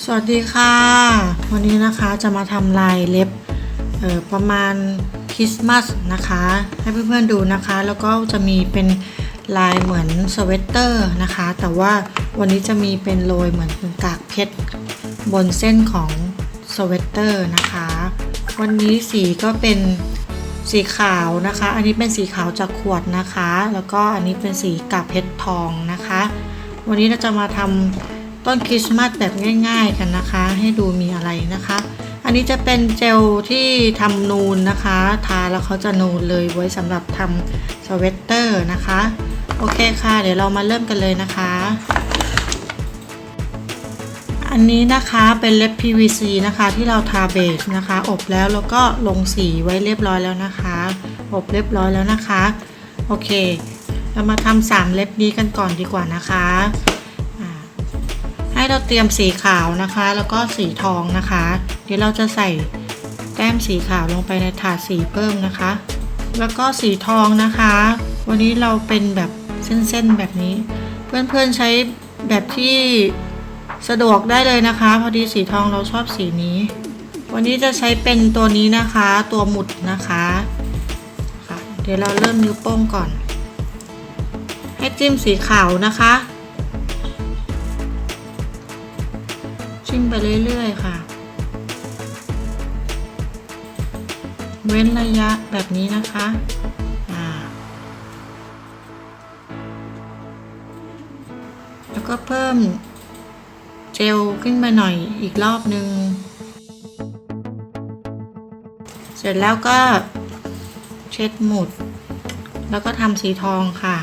สวัสดีค่ะ วันนี้นะคะจะมาทำลายเล็บประมาณคริสต์มาสนะคะ ให้เพื่อนๆดูนะคะ แล้วก็จะมีเป็นลายเหมือนสเวตเตอร์นะคะ แต่ว่าวันนี้จะมีเป็นโรยเหมือนเป็นกากเพชรบนเส้นของสเวตเตอร์นะคะ วันนี้สีก็เป็นสีขาวนะคะ อันนี้เป็นสีขาวจากขวดนะคะ แล้วก็อันนี้เป็นสีกากเพชรทองนะคะ วันนี้เราจะมาทำ ต้นคริสต์มาสแบบง่าย ๆกันนะคะ ให้ดูมีอะไรนะคะ อันนี้จะเป็นเจลที่ทำนูนนะคะ ทาแล้วเขาจะนูนเลยไว้สำหรับทำสเวตเตอร์นะคะ โอเคค่ะ เดี๋ยวเรามาเริ่มกันเลยนะคะ อันนี้นะคะเป็นเล็บ PVC นะคะที่เราทาเบสนะคะ อบแล้วแล้วก็ลงสีไว้เรียบร้อยแล้วนะคะ อบเรียบร้อยแล้วนะคะ โอเค เรามาทำสามเล็บนี้กันก่อนดีกว่านะคะ ให้เราเตรียมสีขาวนะคะ แล้วก็สีทองนะคะ เดี๋ยวเราจะใส่แต้มสีขาวลงไปในถาดสีเพิ่มนะคะ แล้วก็สีทองนะคะ วันนี้เราเป็นแบบเส้นๆแบบนี้ เพื่อนๆใช้แบบที่สะดวกได้เลยนะคะ พอดีสีทองเราชอบสีนี้ วันนี้จะใช้เป็นตัวนี้นะคะ ตัวหมุดนะคะค่ะเดี๋ยวเราเริ่มนิ้วโป้งก่อน ให้จิ้มสีขาวนะคะ จิ้มไปเรื่อย ๆ ค่ะ เว้นระยะแบบนี้นะคะแล้วก็เพิ่มเจลขึ้นมาหน่อยอีกรอบนึง เสร็จแล้วก็เช็ดหมุด แล้วก็ทำสีทองค่ะ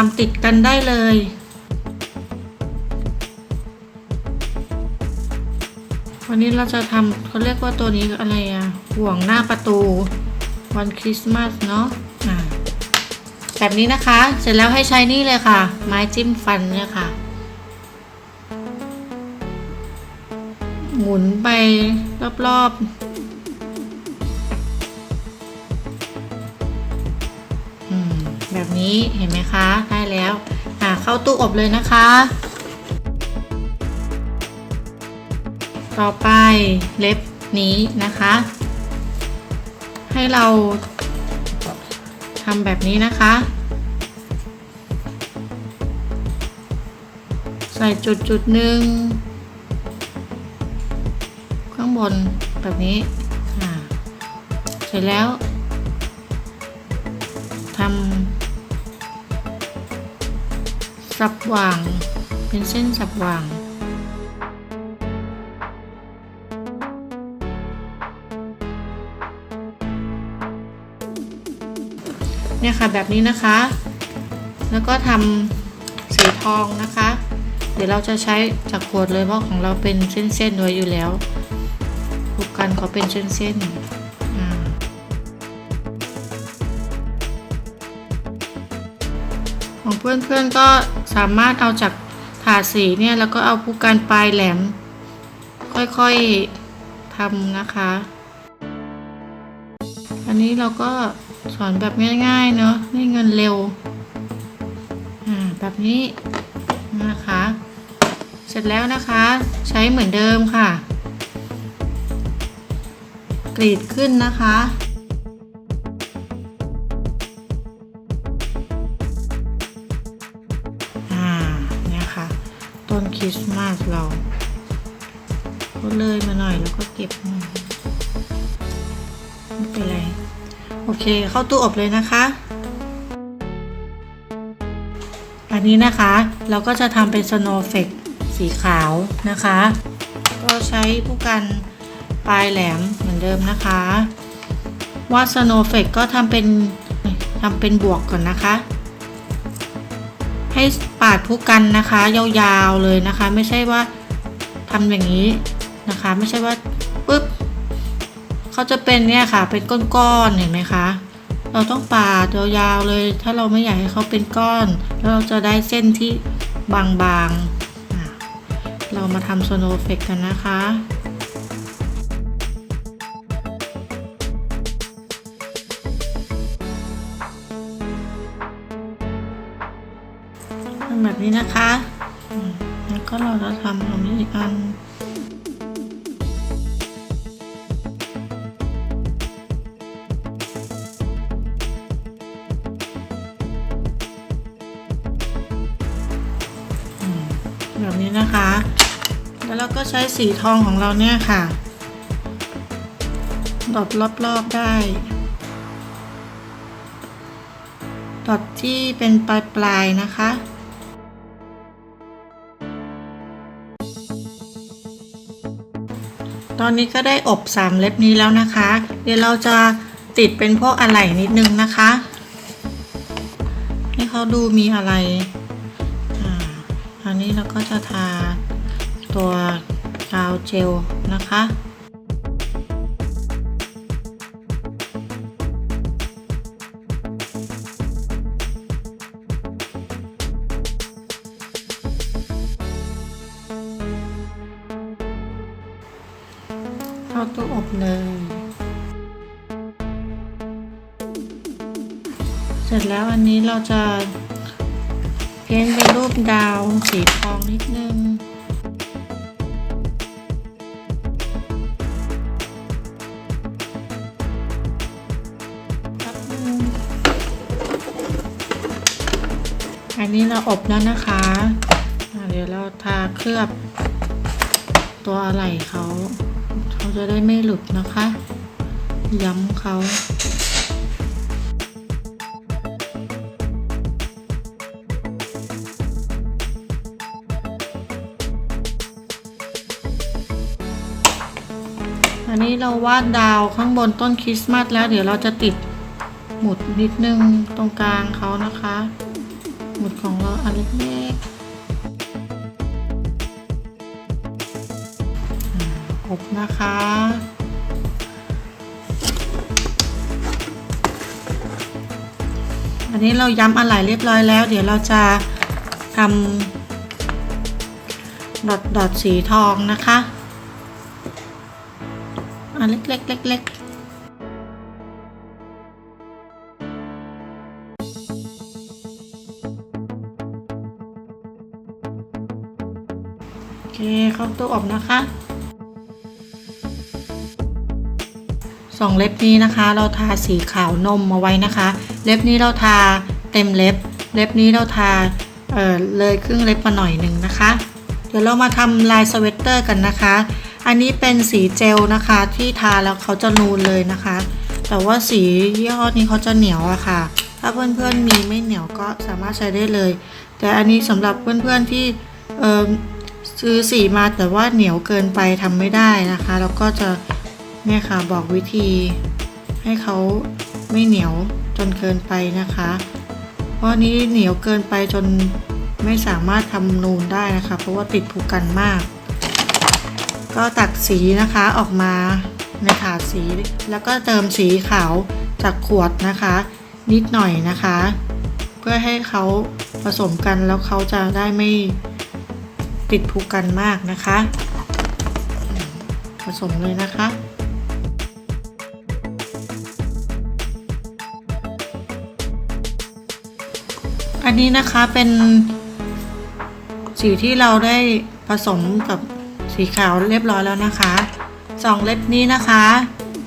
ทำติดกันได้เลย วันนี้เราจะทำเขาเรียกว่าตัวนี้อะไรอะห่วงหน้าประตู วันคริสต์มาสเนาะแบบนี้นะคะ เสร็จแล้วให้ใช้นี่เลยค่ะ ไม้จิ้มฟันเนี่ยค่ะ หมุนไปรอบๆ นี้เห็นไหมคะได้แล้วอ่าเข้าตู้อบเลยนะคะ ต่อไปเล็บนี้นะคะ ให้เราทำแบบนี้นะคะ ใส่จุดจุดหนึ่งข้างบนแบบนี้อ่าเสร็จแล้ว สับหว่าง เป็นเส้นสับหว่าง เนี่ยค่ะแบบนี้นะคะ แล้วก็ทำสีทองนะคะ เดี๋ยวเราจะใช้จากขวดเลยเพราะของเราเป็นเส้นๆไว้อยู่แล้วผูกกันเขาเป็นเส้นๆอ่าของเพื่อนๆก็ สามารถเอาจากถาดสีเนี่ยแล้วก็เอาผู้กันปลายแหลม ค่อยๆทำนะคะ อันนี้เราก็สอนแบบง่ายๆเนาะได้เงินเร็วอ่าแบบนี้นะคะ เสร็จแล้วนะคะใช้เหมือนเดิมค่ะ กรีดขึ้นนะคะ ริสต์มาสเราก็เลยมาหน่อยแล้วก็เก็บไม่เป็นไร โอเคเข้าตู้อบเลยนะคะ อันนี้นะคะเราก็จะทำเป็นสโนว์เฟกสีขาวนะคะ ก็ใช้ผู้กันปลายแหลมเหมือนเดิมนะคะวาดสโนว์เฟกก็ทำเป็นทำเป็นบวกก่อนนะคะ ให้ปาดผู้กันนะคะ ยาวๆเลยนะคะ ไม่ใช่ว่าทำอย่างนี้นะคะ ไม่ใช่ว่าปุ๊บเขาจะเป็นเนี่ยค่ะ เป็นก้อนๆเห็นไหมคะเราต้องปาดยาวๆเลย ถ้าเราไม่อยากให้เขาเป็นก้อน แล้วเราจะได้เส้นที่บางๆเรามาทำสโนว์เฟกกันนะคะ นะคะแล้วก็เราจะทำตรงนี้อีกอันแบบนี้นะคะ แล้วเราก็ใช้สีทองของเราเนี่ยค่ะดอทรอบๆได้ดอทที่เป็นปลายๆนะคะ ตอนนี้ก็ได้อบสามเล็บนี้แล้วนะคะ เดี๋ยวเราจะติดเป็นพวกอะไหล่นิดนึงนะคะให้เขาดูมีอะไรอันนี้เราก็จะทาตัวกาวเจลนะคะ นนี้เราจะเพ้นเป็นรูปดาวสีทองนิดนึงอันนี้เราอบแล้วนะคะ เดี๋ยวเราทาเคลือบตัวอะไหล่เขา เขาจะได้ไม่หลุดนะคะ ย้ำเขา อันนี้เราวาดดาวข้างบนต้นคริสต์มาสแล้ว เดี๋ยวเราจะติดหมุดนิดนึงตรงกลางเขานะคะ หมุดของเราอันเล็กๆอ่าอบนะคะอันนี้เราย้ำอะไหล่เรียบร้อยแล้ว เดี๋ยวเราจะทำดอทดอทสีทองนะคะ เล็กๆเล็กๆโอเคเข้าตู้อบนะคะสองเล็บนี้นะคะ เราทาสีขาวนมมาไว้นะคะ เล็บนี้เราทาเต็มเล็บ เล็บนี้เราทาเเลยครึ่งเล็บมาหน่อยหนึ่งนะคะ เดี๋ยวเรามาทำลายสเวตเตอร์กันนะคะ อันนี้เป็นสีเจลนะคะที่ทาแล้วเขาจะนูนเลยนะคะ แต่ว่าสียี่ห้อนี้เขาจะเหนียวอะค่ะ ถ้าเพื่อนๆมีไม่เหนียวก็สามารถใช้ได้เลย แต่อันนี้สำหรับเพื่อนๆที่ซื้อสีมาแต่ว่าเหนียวเกินไปทำไม่ได้นะคะ แล้วก็จะเนี่ยค่ะบอกวิธีให้เขาไม่เหนียวจนเกินไปนะคะ เพราะนนี้เหนียวเกินไปจนไม่สามารถทำนูนได้นะคะ เพราะว่าติดผูกกันมาก ก็ตักสีนะคะออกมาในถาดสีแล้วก็เติมสีขาวจากขวดนะคะ นิดหน่อยนะคะ เพื่อให้เขาผสมกันแล้วเขาจะได้ไม่ติดผูกกันมากนะคะ ผสมเลยนะคะอันนี้นะคะเป็นสีที่เราได้ผสมกับ สีขาวเรียบร้อยแล้วนะคะสองเล็บนี้นะคะ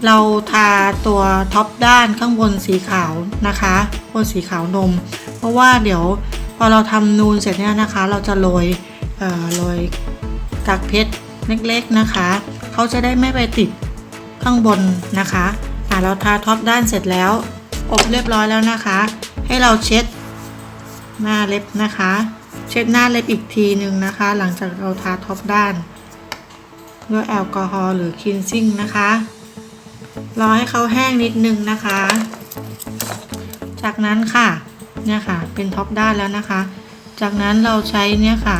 เราทาตัวท็อปด้านข้างบนสีขาวนะคะบนสีขาวนม เพราะว่าเดี๋ยวพอเราทำนูนเสร็จเนี่ยนะคะ เราจะโรยเอ่อโรยกากเพชรเล็กๆนะคะเขาจะได้ไม่ไปติดข้างบนนะคะอะเราทาท็อปด้านเสร็จแล้ว อบเรียบร้อยแล้วนะคะ ให้เราเช็ดหน้าเล็บนะคะ เช็ดหน้าเล็บอีกทีหนึ่งนะคะ หลังจากเราทาท็อปด้าน ด้วยแอลกอฮอล์หรือคินซิ่งนะคะ รอให้เขาแห้งนิดนึงนะคะ จากนั้นค่ะเนี่ยค่ะ เป็นท็อปด้านแล้วนะคะ จากนั้นเราใช้เนี่ยค่ะ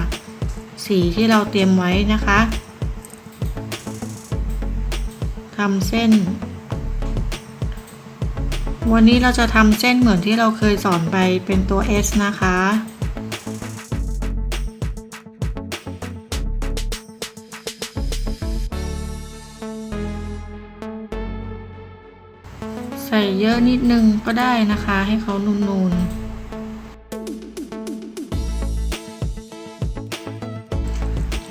สีที่เราเตรียมไว้นะคะทำเส้น วันนี้เราจะทำเส้นเหมือนที่เราเคยสอนไปเป็นตัว S นะคะ นิดนึงก็ได้นะคะ ให้เขานูนๆ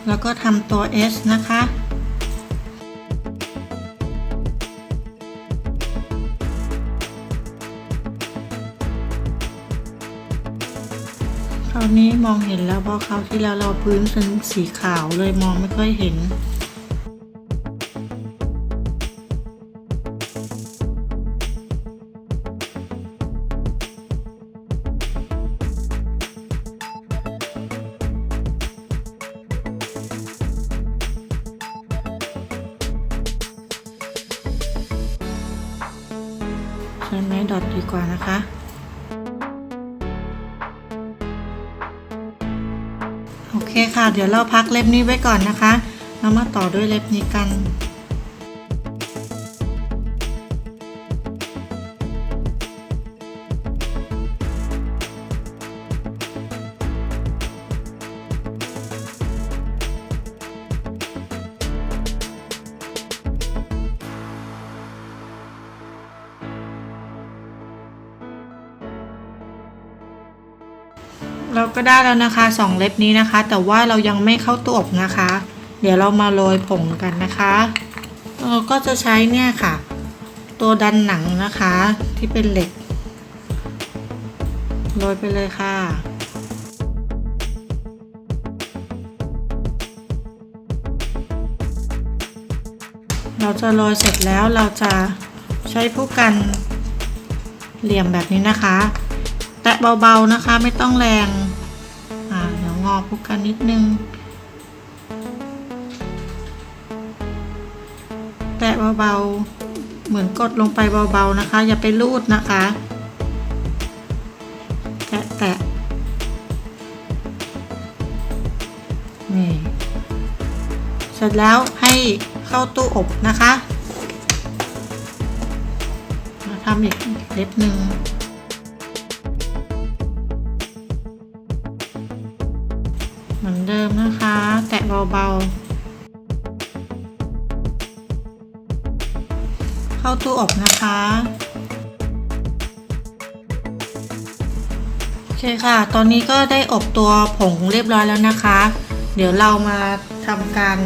แล้วก็ทำตัว S นะคะคราวนี้มองเห็นแล้วเพราะคราวที่แล้วเราพื้นเป็นสีขาวเลยมองไม่ค่อยเห็น ดอทดีกว่านะคะ โอเคค่ะ เดี๋ยวเราพักเล็บนี้ไว้ก่อนนะคะ เรามาต่อด้วยเล็บนี้กัน เราก็ได้แล้วนะคะสองเล็บนี้นะคะ แต่ว่าเรายังไม่เข้าตัวอบนะคะ เดี๋ยวเรามาโรยผงกันนะคะเราก็จะใช้เนี่ยค่ะ ตัวดันหนังนะคะที่เป็นเหล็กโรยไปเลยค่ะเราจะโรยเสร็จแล้วเราจะใช้ผู้กันเหลี่ยมแบบนี้นะคะ แตะเบาๆนะคะไม่ต้องแรง อ่าเดี๋ยวงอพุกกันนิดนึง แตะเบาๆ เหมือนกดลงไปเบาๆนะคะ อย่าไปรูดนะคะ แตะแตะนี่เสร็จแล้วให้เข้าตู้อบนะคะมาทำอีกเล็บหนึ่ง ตู้อบนะคะ โอเคค่ะ ตอนนี้ก็ได้อบตัวผงเรียบร้อยแล้วนะคะ เดี๋ยวเรามาทำการ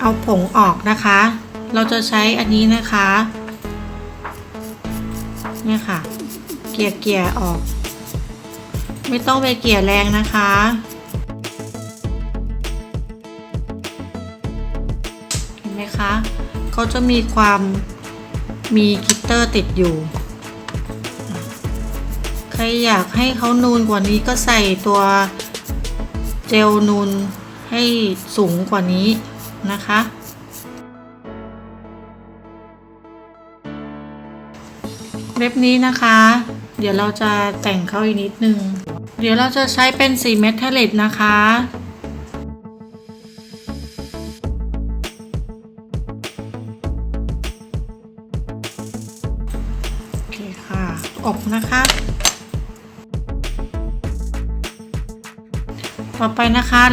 เอาผงออกนะคะ เราจะใช้อันนี้นะคะ เนี่ยค่ะ เกี่ยเกี่ยๆออก ไม่ต้องไปเกี่ยแรงนะคะเห็นไหมคะเขาจะมีความ มีกิตเตอร์ติดอยู่ ใครอยากให้เขานูนกว่านี้ก็ใส่ตัวเจลนูนให้สูงกว่านี้นะคะ เล็บนี้นะคะ เดี๋ยวเราจะแต่งเข้าอีกนิดนึง เดี๋ยวเราจะใช้เป็นสีเมทัลลิกนะคะ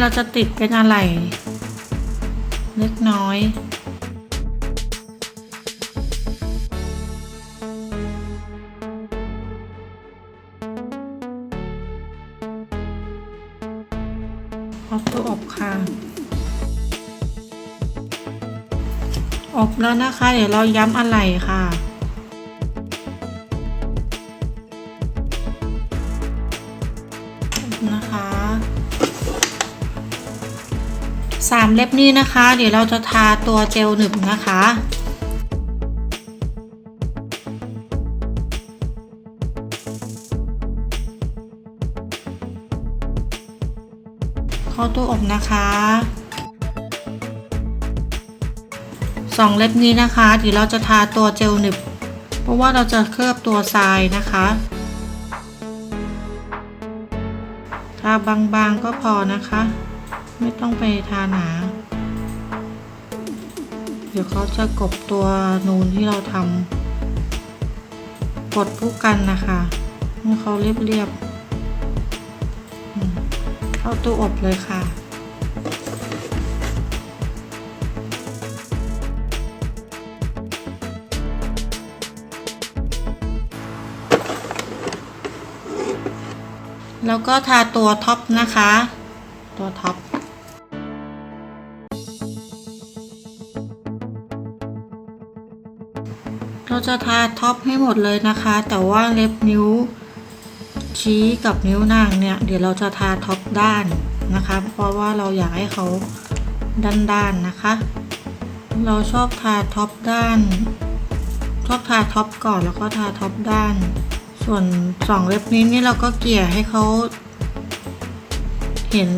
เราจะติดเป็นอะไร เล็กน้อยเอาตัวอบค่ะอบแล้วนะคะ เดี๋ยวเราย้ำอะไรค่ะนะคะามเล็บนี้นะคะ เดี๋ยวเราจะทาตัวเจลหนึบนะคะเข้าตู้อบนะคะสองเล็บนี้นะคะเดี๋ยวเราจะทาตัวเจลหนึบ เพราะว่าเราจะเคลือบตัวทรายนะคะทาบางๆก็พอนะคะ ไม่ต้องไปทาหนา เดี๋ยวเขาจะกบตัวนูนที่เราทำกดผู้กันนะคะให้เขาเรียบๆเข้าตู้อบเลยค่ะแล้วก็ทาตัวท็อปนะคะ ตัวท็อป เราจะทาท็อปให้หมดเลยนะคะ แต่ว่าเล็บนิ้วชี้กับนิ้วนางเนี่ย เดี๋ยวเราจะทาท็อปด้านนะคะ เพราะว่าเราอยากให้เขาด้านๆนนะคะ เราชอบทาท็อปด้าน ชอบทาท็อปก่อนแล้วก็ทาท็อปด้าน ส่วนสองเล็บนี้นี่เราก็เกลี่ยให้เขาเห็น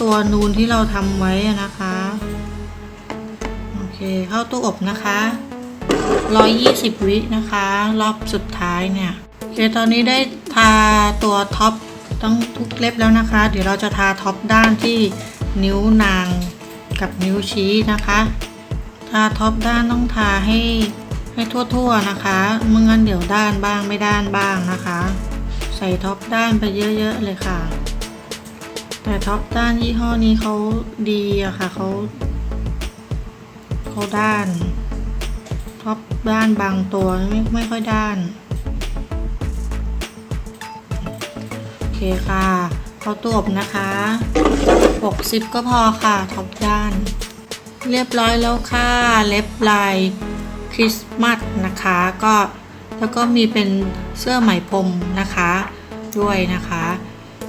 ตัวนูนที่เราทำไว้นะคะ โอเค เข้าตู้อบนะคะ 120 วินะคะ รอบสุดท้ายเนี่ยโอเคตอนนี้ได้ทาตัวท็อปต้องทุกเล็บแล้วนะคะ เดี๋ยวเราจะทาท็อปด้านที่นิ้วนางกับนิ้วชี้นะคะ ทาท็อปด้านต้องทาให้ให้ทั่วๆนะคะไม่งั้นเดี๋ยวด้านบ้างไม่ด้านบ้างนะคะ ใส่ท็อปด้านไปเยอะๆเลยค่ะ แต่ท็อปด้านยี่ห้อนี้เขาดีอะค่ะเขาเขาด้าน ท็อปด้านบางตัวไม่ไม่ค่อยด้าน โอเคค่ะเขาตัวอบนะคะ 60 ก็พอค่ะ ท็อปด้าน เรียบร้อยแล้วค่ะ เล็บลายคริสต์มาสนะคะ ก็แล้วก็มีเป็นเสื้อไหมพรมนะคะ ด้วยนะคะ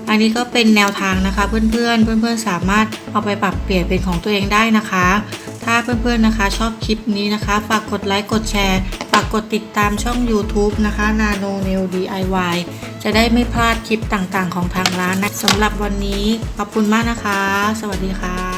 อันนี้ก็เป็นแนวทางนะคะ เพื่อนๆ เพื่อนๆ สามารถเอาไปปรับเปลี่ยนเป็นของตัวเองได้นะคะ ถ้าเพื่อนๆนะคะ ชอบคลิปนี้นะคะ ฝากกดไลค์กดแชร์ ฝากกดติดตามช่อง YouTube นะคะ Nano Nail DIY จะได้ไม่พลาดคลิปต่างๆ ของทางร้านนะสำหรับวันนี้ขอบคุณมากนะคะ สวัสดีค่ะ